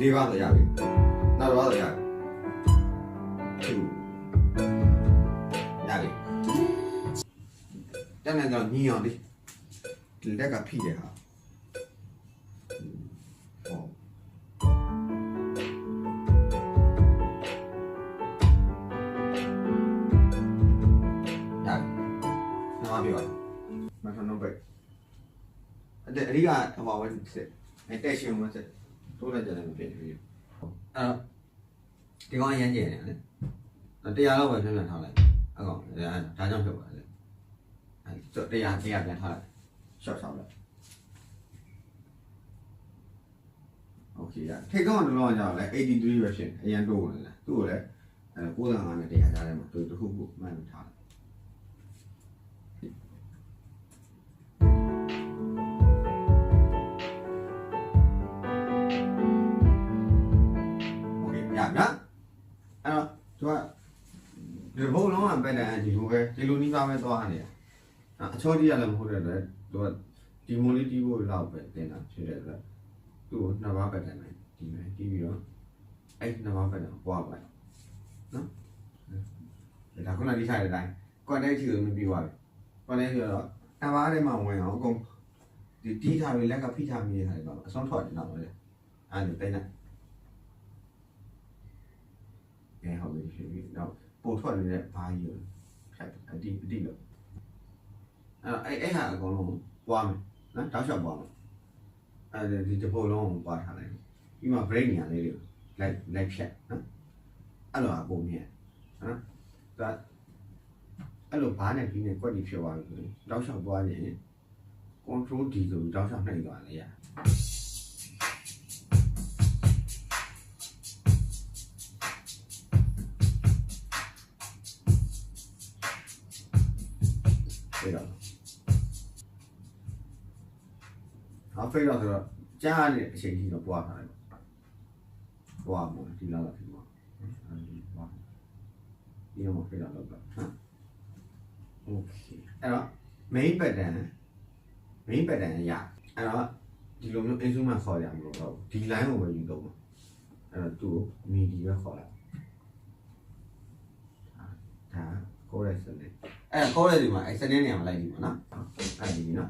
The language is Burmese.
လေးပါးတော့ရပြီနောက်တစ်ပါးတော့ရပြီ two ရပြီတန်းနေတော့ညီအောင်လေးဒီလက်ကဖိတယ်ဟာဟောရပြီနောက်ပြောမထနဘက်အဲ့ဒါအရိကဟိုဝင်စစ်အဲ့တက်ရှင်ဝင်စစ် တိုးလိုက်ကြတယ်မဖြစ်ဘူးအဲ့တော့ဒီကောင်ရမ်းကျင်တယ်လေတရားလောက်ပဲပြန်ပြန်ထားလိုက်အကောင်ဒါဒါကြောင့်ဖြစ်ပါတယ်အဲ့တရားတရားပြန်ထားလိုက်ရှော့ရှော့လိုက်โอเคရထိတ်ကောင်းတော့ကြောင်လဲ83ပဲဖြစ်အရင်တိုးဝင်လာသူ့ကိုလည်းအဲ95နဲ့တရားကြားထဲမှာသူတ း အဲ့တော့သူကဒီဘုံလုံးကပဲတန်းဒီလိုပဲဒီလိုနီးပါးပဲသွားနေတာအဲ့အချောတီးရလည်းမဟုတ်တဲ့အတွက်သူကဒီမိုလေးတီးဖို့လောက်ပဲတင်တာဖြစ်တဲ့အတွက်သူ့ကိုနှစ်ပါးပဲတန်းတယ်ဒီမယ်တီးပြီးတော့အဲ့နှစ်ပါးပဲတန်းပွားလိုက်နော်ဒါခုနဒီထားတဲ့အတိုင်းကွန်တက်ချီကိုမပြီးသွားပြီကွန်တက်ချီတော့နှစ်ပါးထဲမှာဝင်အောင်အကုန်ဒီတီးထားပြီးလက်ကဖိထားမိနေတာတော့အဆုံးထွက်တယ်တော့လေအဲ့ဒါတိတ်နေ အဲဟုတ်ပြီဖြစ်ပြီတော့ပို့ထွက်နေတဲ့ဘာကြီးကိုဖြတ်အတိအတိလို့အဲအဲ့အဲ့ဟာအကုန်လုံးပွားမယ်နော်တောက်လျှောက်ပွားမယ်အဲဒီတပိုလုံးကိုပွားထားလိုက်ပြီးမှ brain ညာလေးတွေကိုလိုက်လိုက်ဖြတ်နော်အဲ့လိုအပုံမြင်နော်ဒါအဲ့လိုဘာနဲ့ပြီးနေကွက်ကြီးဖြစ်သွားပြီဆိုရင်တောက်လျှောက်ပွားရင် control D ဆိုပြီးတောက်လျှောက်နှိပ်သွားလေရ ဖေးတော့အဖေးတော့ဆိုတော့ကြားနေအချိန်ကြီးတော့ပွားထားတယ်ပွားမို့ဒီလောက်တော့ဒီမှာအဲဒီပွားဒီတော့ဖေးတော့တော့ဟမ်โอเคအဲ့တော့ main pattern main pattern ရအဲ့တော့ဒီလိုမျိုး instrument ခေါ်ရမလို့တော့ဒီ line ကိုပဲယူတော့မှာအဲ့တော့သူ့ကို midi ပဲခေါ်လိုက်ဒါကိုယ်ရဲ့စန စ်အဲ့ခေါ်တဲ့ဒီမှာအဲ့စနစ်နေရာမှာလိုက်ဒီမှာနော်အဲ့ဒီနော်နှစ်ပါးပြောပါနော်